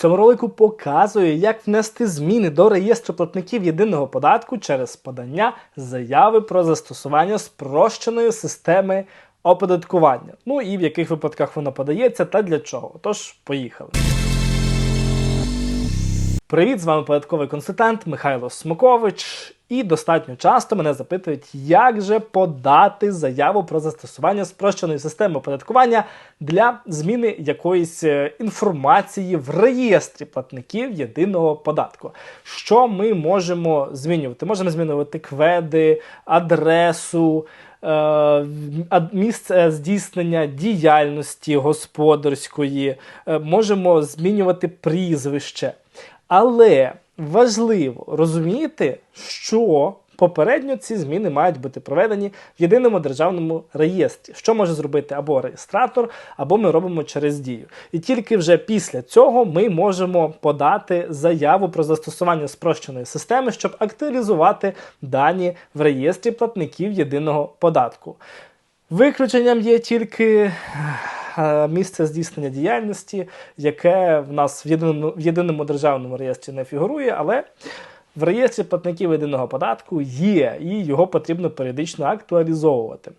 Цьому ролику показую, як внести зміни до реєстру платників єдиного податку через подання заяви про застосування спрощеної системи оподаткування. Ну і в яких випадках воно подається та для чого. Тож, поїхали. Привіт, з вами податковий консультант Михайло Смокович. І достатньо часто мене запитують, як же подати заяву про застосування спрощеної системи оподаткування для зміни якоїсь е, інформації в реєстрі платників єдиного податку. Що ми можемо змінювати? Можемо змінювати кведи, адресу. е, Місце здійснення діяльності господарської, е, можемо змінювати прізвище. Але важливо розуміти, що попередньо ці зміни мають бути проведені в єдиному державному реєстрі, що може зробити або реєстратор, або ми робимо через дію. І тільки вже після цього ми можемо подати заяву про застосування спрощеної системи, щоб актуалізувати дані в реєстрі платників єдиного податку. Виключенням є тільки місце здійснення діяльності, яке в нас в єдиному, в єдиному державному реєстрі не фігурує, але в реєстрі платників єдиного податку є, і його потрібно періодично актуалізовувати.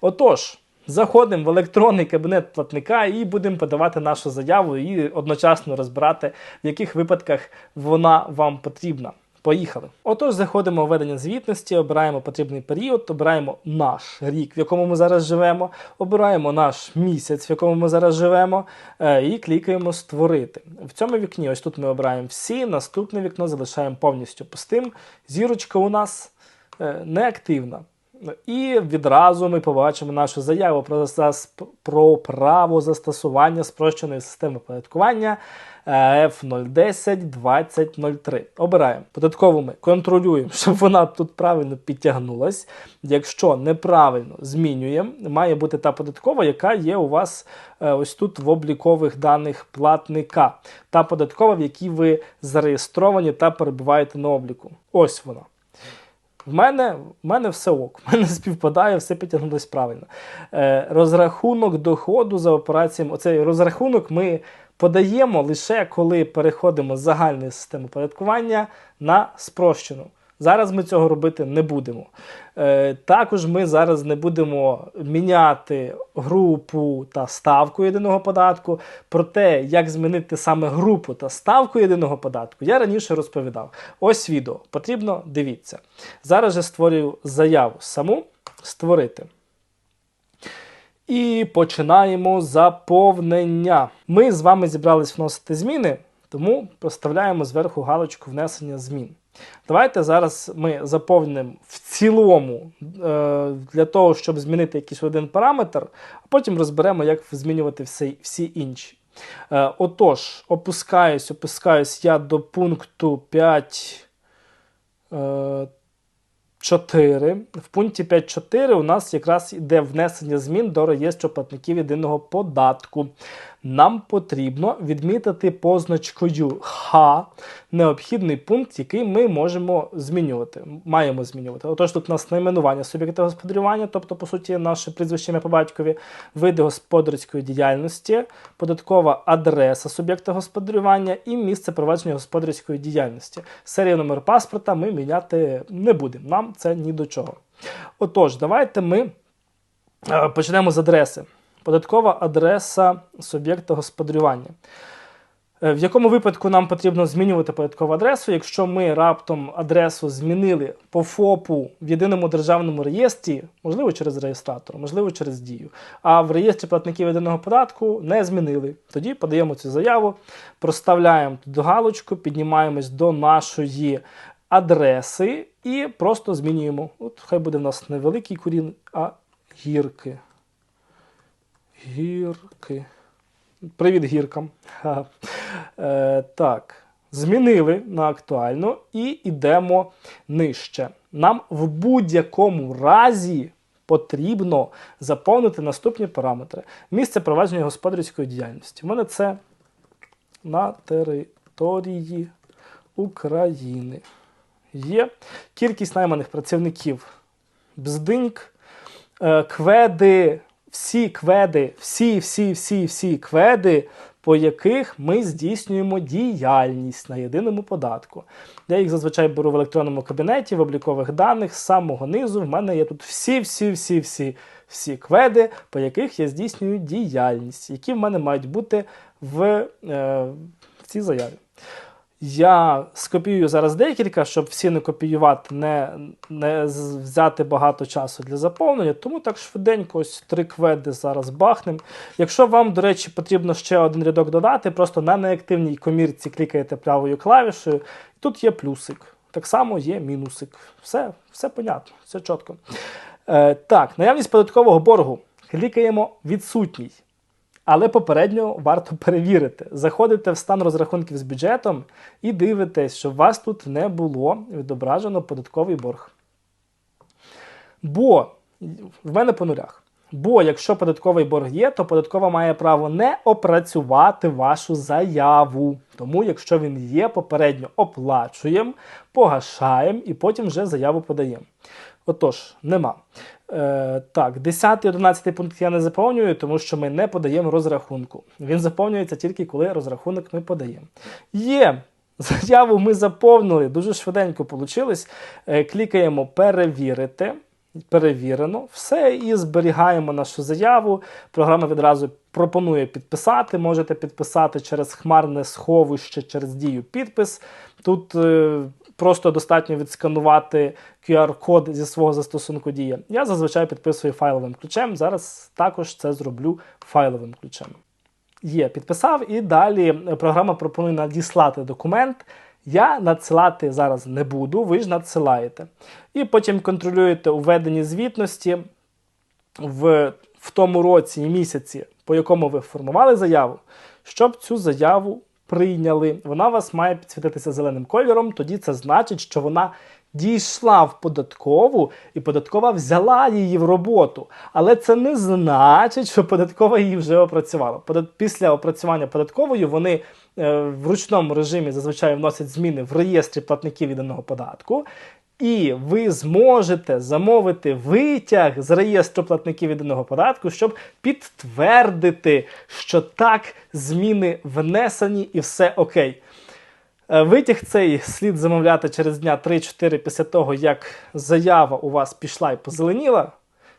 Отож, заходимо в електронний кабінет платника і будемо подавати нашу заяву і одночасно розбирати, в яких випадках вона вам потрібна. Поїхали. Отож, заходимо в ведення звітності, обираємо потрібний період, обираємо наш рік, в якому ми зараз живемо, обираємо наш місяць, в якому ми зараз живемо, е, і клікаємо Створити. В цьому вікні, ось тут ми обираємо всі, наступне вікно залишаємо повністю пустим. Зірочка у нас е, неактивна. І відразу ми побачимо нашу заяву про, про право застосування спрощеної системи оподаткування е, F010-2003. Обираємо. Податкову ми контролюємо, щоб вона тут правильно підтягнулась. Якщо неправильно змінюємо, має бути та податкова, яка є у вас е, ось тут в облікових даних платника. Та податкова, в якій ви зареєстровані та перебуваєте на обліку. Ось вона. В мене, в мене все ок, в мене співпадає, все підтягнулось правильно. Е, розрахунок доходу за операціями. Оцей розрахунок ми подаємо лише коли переходимо з загальної системи оподаткування на спрощену. Зараз ми цього робити не будемо. Е, також ми зараз не будемо міняти групу та ставку єдиного податку. Про те, як змінити саме групу та ставку єдиного податку, я раніше розповідав. Ось відео. Потрібно дивіться. Зараз же створюю заяву саму створити. І починаємо заповнення. Ми з вами зібрались вносити зміни, тому проставляємо зверху галочку внесення змін. Давайте зараз ми заповнимо в цілому е, для того, щоб змінити якийсь один параметр, а потім розберемо, як змінювати всі, всі інші. Е, отож, опускаюсь, опускаюсь я до пункту 5. Е, 4. В пункті 5.4 у нас якраз йде внесення змін до реєстру платників єдиного податку. Нам потрібно відмітити позначкою Х необхідний пункт, який ми можемо змінювати. Маємо змінювати. Отож, тут у нас найменування суб'єкта господарювання, тобто, по суті, наше прізвище ім'я по батькові, види господарської діяльності, податкова адреса суб'єкта господарювання і місце провадження господарської діяльності. Серію номер паспорта ми міняти не будемо. Нам це ні до чого. Отож, давайте ми е, почнемо з адреси. Податкова адреса суб'єкта господарювання. Е, В якому випадку нам потрібно змінювати податкову адресу, якщо ми раптом адресу змінили по ФОПу в єдиному державному реєстрі, можливо, через реєстратор, можливо, через дію, а в реєстрі платників єдиного податку не змінили. Тоді подаємо цю заяву, проставляємо тут галочку, піднімаємось до нашої адреси і просто змінюємо. От хай буде в нас не великий курін, а гірки. Гірки. Привіт гіркам. Е, так, змінили на актуальну і йдемо нижче. Нам в будь-якому разі потрібно заповнити наступні параметри. Місце провадження господарської діяльності. У мене це на території України. Є кількість найманих працівників Бздиньк, е, кведи, всі кведи, всі, всі, всі, всі кведи по яких ми здійснюємо діяльність на єдиному податку. Я їх зазвичай беру в електронному кабінеті, в облікових даних з самого низу. В мене є тут всі, всі, всі, всі, всі кведи, по яких я здійснюю діяльність, які в мене мають бути в, е, в цій заяві. Я скопіюю зараз декілька, щоб всі не копіювати, не не взяти багато часу для заповнення. Тому так швиденько, ось три кведи зараз бахнем. Якщо вам, до речі, потрібно ще один рядок додати, просто на неактивній комірці клікаєте правою клавішею, тут є плюсик. Так само є мінусик. Все, все понятно, все чітко. Е, Так, наявність податкового боргу. Клікаємо відсутній. Але попередньо варто перевірити. Заходите в стан розрахунків з бюджетом і дивитесь, що у вас тут не було відображено податковий борг. Бо в мене по нулях. Бо якщо податковий борг є, то податкова має право не опрацювати вашу заяву. Тому, якщо він є, попередньо оплачуємо, погашаємо і потім вже заяву подаємо. Отож, нема. Е, Так, 10 і 11 пункт я не заповнюю, тому що ми не подаємо розрахунку. Він заповнюється тільки коли розрахунок ми подаємо. Є. Заяву ми заповнили, дуже швиденько вийшло. Е, клікаємо перевірити. Перевірено, все і зберігаємо нашу заяву. Програма відразу пропонує підписати. Можете підписати через хмарне сховище, через дію підпис. Тут е, просто достатньо відсканувати QR-код зі свого застосунку дія. Я зазвичай підписую файловим ключем. Зараз також це зроблю файловим ключем. Є, підписав, і далі програма пропонує надіслати документ. Я надсилати зараз не буду, ви ж надсилаєте. І потім контролюєте у звітності в в тому році і місяці, по якому ви формували заяву, щоб цю заяву прийняли. Вона вас має підсвітитися зеленим кольором, тоді це значить, що вона дійшла в податкову, і податкова взяла її в роботу. Але це не значить, що податкова її вже опрацювала. Після опрацювання податкової вони е, в ручному режимі зазвичай вносять зміни в реєстрі платників відданого податку. І ви зможете замовити витяг з реєстру платників єдиного податку, щоб підтвердити, що так зміни внесені і все окей. Е, витяг цей слід замовляти через дня 3-4 після того, як заява у вас пішла і позеленіла.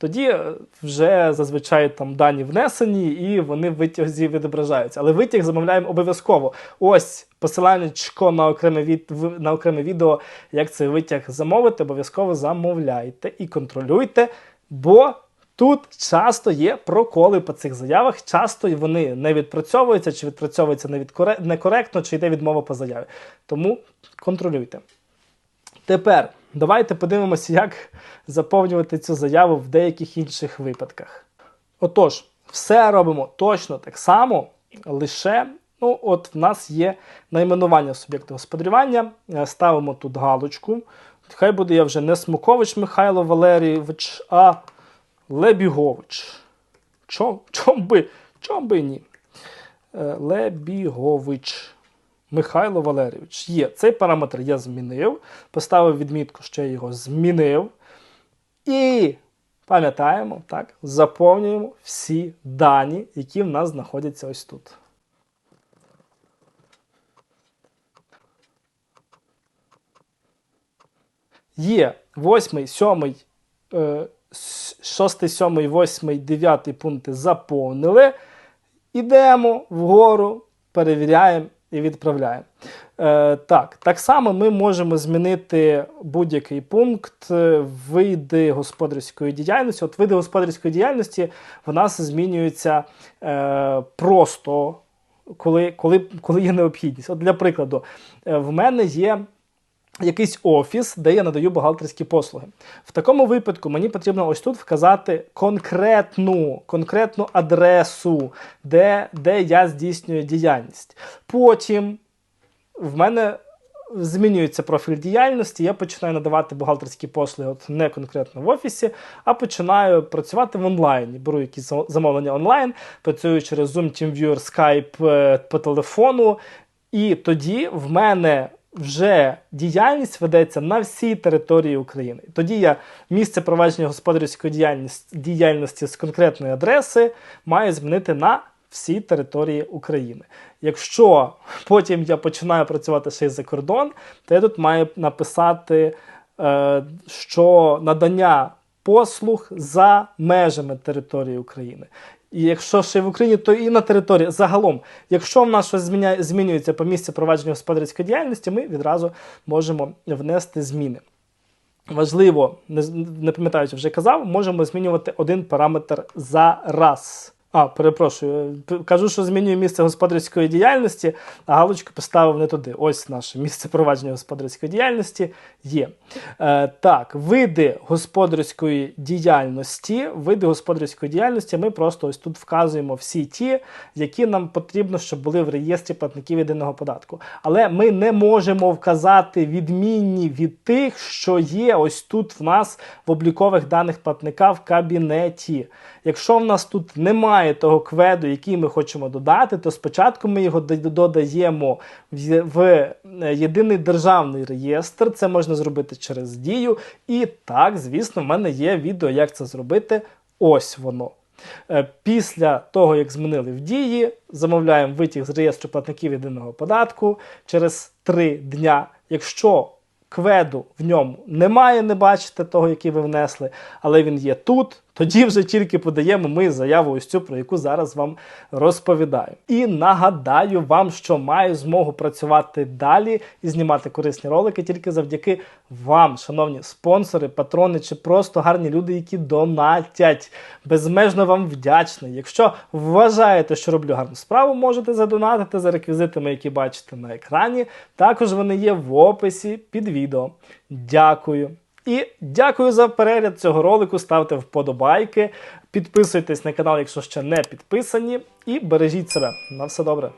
Тоді е, вже зазвичай там дані внесені і вони в витязі відображаються. Але витяг замовляємо обов'язково. Ось посилання на окреме від, на окреме відео, як цей витяг замовити, обов'язково замовляйте і контролюйте, бо тут часто є проколи по цих заявах. Часто вони не відпрацьовуються, чи відпрацьовуються некоректно, чи йде відмова по заяві. Тому контролюйте. Тепер давайте подивимося, як заповнювати цю заяву в деяких інших випадках. Отож, все робимо точно так само, лише ну, от в нас є найменування суб'єкту господарювання. Е, ставимо тут галочку. Хай буде я вже не Смукович Михайло Валерійович, а Лебігович. Чом, чом би чом би ні? Е, Лебігович. Михайло Валерійович. Є. Цей параметр я змінив. Поставив відмітку, що я його змінив. І пам'ятаємо, так, заповнюємо всі дані, які в нас знаходяться ось тут. Є 8, 7, 6, 7, 8, 9 пункти заповнили. Ідемо вгору, перевіряємо і відправляємо. Е, Так, так само ми можемо змінити будь-який пункт е, види господарської діяльності. От види господарської діяльності в нас змінюються е, просто, коли, коли, коли є необхідність. От Для прикладу, е, в мене є якийсь офіс, де я надаю бухгалтерські послуги. В такому випадку мені потрібно ось тут вказати конкретну конкретну адресу, де, де я здійснюю діяльність. Потім в мене. Змінюється профіль діяльності, я починаю надавати бухгалтерські послуги от не конкретно в офісі, а починаю працювати в онлайні. Беру якісь замовлення онлайн, працюю через Zoom, TeamViewer, Skype е, по телефону. І тоді в мене вже діяльність ведеться на всій території України. Тоді я місце провадження господарської діяльності, діяльності з конкретної адреси маю змінити на всій території України. Якщо потім я починаю працювати ще й за кордон, то я тут маю написати, е, що надання послуг за межами території України. І якщо ще в Україні, то і на території загалом, якщо в нас щось зміняє, змінюється по місці провадження господарської діяльності, ми відразу можемо внести зміни. Важливо, не, з- не пам'ятаю, вже казав, можемо змінювати один параметр за раз. А, перепрошую, кажу, що змінюю місце господарської діяльності, а галочку поставив не туди. Ось наше місце провадження господарської діяльності є. Е, так, види господарської діяльності. Види господарської діяльності ми просто ось тут вказуємо всі ті, які нам потрібно, щоб були в реєстрі платників єдиного податку. Але ми не можемо вказати відмінні від тих, що є ось тут в нас в облікових даних платника в кабінеті. Якщо в нас тут немає того кведу, який ми хочемо додати, то спочатку ми його додаємо в е, єдиний державний реєстр. Це можна зробити через дію. І так, звісно, в мене є відео, як це зробити. Ось воно. Е, Після того, як змінили в дії, замовляємо витяг з реєстру платників єдиного податку через 3 дня. Якщо кведу в ньому немає, не бачите того, який ви внесли, але він є тут. Тоді вже тільки подаємо ми заяву ось цю, про яку зараз вам розповідаю. І нагадаю вам, що маю змогу працювати далі і знімати корисні ролики тільки завдяки вам, шановні спонсори, патрони чи просто гарні люди, які донатять. Безмежно вам вдячний. Якщо вважаєте, що роблю гарну справу, можете задонатити за реквізитами, які бачите на екрані. Також вони є в описі під відео. Дякую. І дякую за перегляд цього ролику. Ставте вподобайки, підписуйтесь на канал, якщо ще не підписані, і бережіть себе. На все добре.